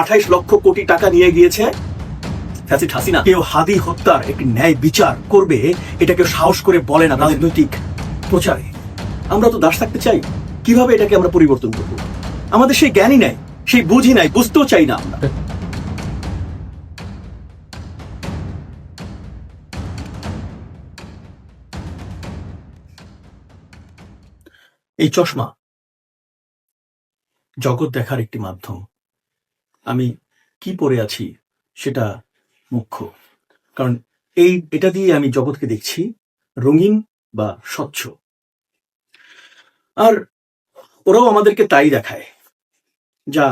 আঠাইশ লক্ষ কোটি টাকা নিয়ে গিয়েছে। হাসিনা, কেউ হাদি হত্যার একটি ন্যায় বিচার করবে, এটা কেউ সাহস করে বলে না রাজনৈতিক প্রচারে। আমরা তো দাস থাকতে চাই, কীভাবে এটাকে আমরা পরিবর্তন করব? আমাদের সেই জ্ঞানই নাই, সেই বুঝি নাই, বুঝতেও চাই না আমরা। এই চশমা জগৎ দেখার একটি মাধ্যম। আমি কি পরে আছি সেটা মুখ্য। কারণ এই, এটা দিয়ে আমি জগৎকে দেখছি রঙিন বা স্বচ্ছ। আর ওরাও আমাদেরকে তাই দেখায়, যা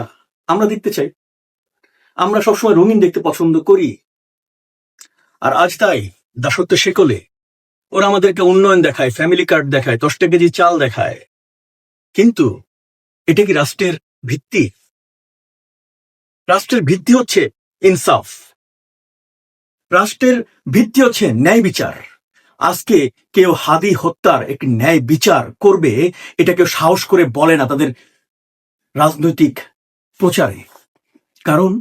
আমরা দেখতে চাই। আমরা সবসময় রঙিন দেখতে পছন্দ করি। আর আজ তাই দাসত্ব শেকলে ওরা আমাদেরকে উন্নয়ন দেখায় ফ্যামিলি কার্ড দেখায় দশটা কেজি চাল দেখায়। কিন্তু এটা কি রাষ্ট্রের ভিত্তি? রাষ্ট্রের ভিত্তি হচ্ছে ইনসাফ। রাষ্ট্রের ভিত্তি হচ্ছে ন্যায় বিচার। আজকে কেউ হাদি হত্যার একটি ন্যায় বিচার করবে, এটা কেউ সাহস করে বলে না তাদের রাজনৈতিক প্রচারে। কারণ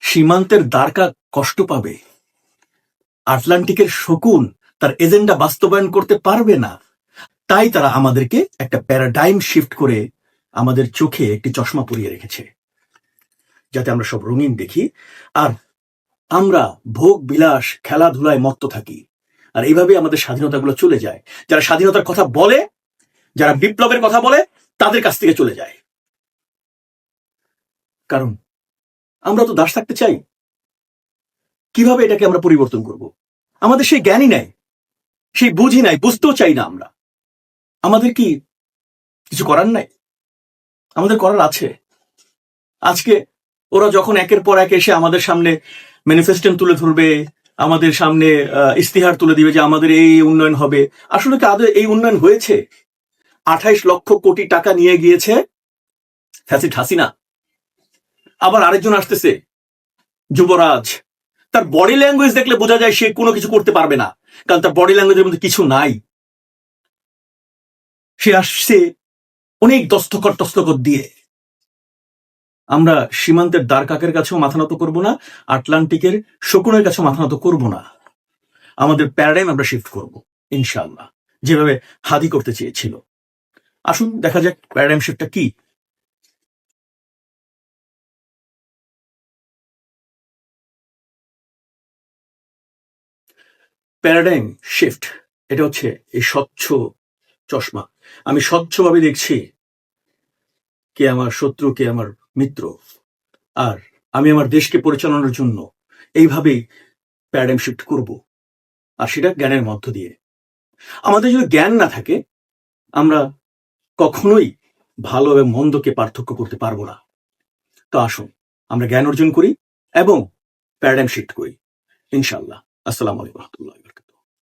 সীমান্তের দ্বারকা কষ্ট পাবে। আটলান্টিকের শকুন তার এজেন্ডা বাস্তবায়ন করতে পারবে না। তাই তারা আমাদেরকে একটা প্যারাডাইম শিফট করে আমাদের চোখে একটি চশমা পরিয়ে রেখেছে। যাতে আমরা সব রঙিন দেখি। আর আমরা ভোগ, বিলাস, খেলাধুলায় মত্ত থাকি। আর এইভাবে আমাদের স্বাধীনতাগুলো চলে যায়। যারা স্বাধীনতার কথা বলে, যারা বিপ্লবের কথা বলে, তাদের কাছ থেকে চলে যায়। কারণ আমরা তো দাস থাকতে চাই। কীভাবে এটাকে আমরা পরিবর্তন করব? আমাদের সেই জ্ঞানই নাই। সেই বুঝি নাই, বুঝতেও চাই না আমরা। আমাদের কি কিছু করার নাই? আমাদের করার আছে। আজকে ওরা যখন একের পর এক এসে আমাদের সামনে ম্যানিফেস্টেন তুলে ধরবে, আমাদের সামনে ইস্তিহার তুলে দিবে যে আমাদের এই উন্নয়ন হবে। আসলে কি আদৌ এই উন্নয়ন হয়েছে? আঠাইশ লক্ষ কোটি টাকা নিয়ে গিয়েছে ফ্যাসিড হাসিনা। আবার আরেকজন আসতেছে, যুবরাজ। তার বডি ল্যাঙ্গুয়েজ দেখলে বোঝা যায় সে কোনো কিছু করতে পারবে না, কারণ তার বডি ল্যাঙ্গুয়েজের মধ্যে কিছু নাই। সে আসছে অনেক দস্তকর টস্তকর দিয়ে। আমরা সীমান্তের দ্বার কাকের কাছেও মাথা নত করব না, আটলান্টিকের শকুনের কাছেও মাথা নত করব না। আমাদের প্যারাডাইম আমরা শিফট করব ইনশাল্লাহ যেভাবে হাদি করতে চেয়েছিল। আসুন, দেখা যাক প্যারাডাইম শিফটটা কি। প্যারাডাইম শিফট, এটা হচ্ছে এই স্বচ্ছ চশমা। আমি স্বচ্ছভাবে দেখছি, কে আমার শত্রু, কে আমার মিত্র। আর আমি আমার দেশকে পরিচালনার জন্য এইভাবেই প্যারাডাইম শিফট করব। আর সেটা জ্ঞানের মধ্য দিয়ে। আমাদের যদি জ্ঞান না থাকে, আমরা কখনোই ভালো এবং মন্দকে পার্থক্য করতে পারব না। তো আসুন, আমরা জ্ঞান অর্জন করি এবং প্যারাডাইম শিফট করি। ইনশাল্লাহ আসসালামু আলাইকুম রহমতুল্লাহ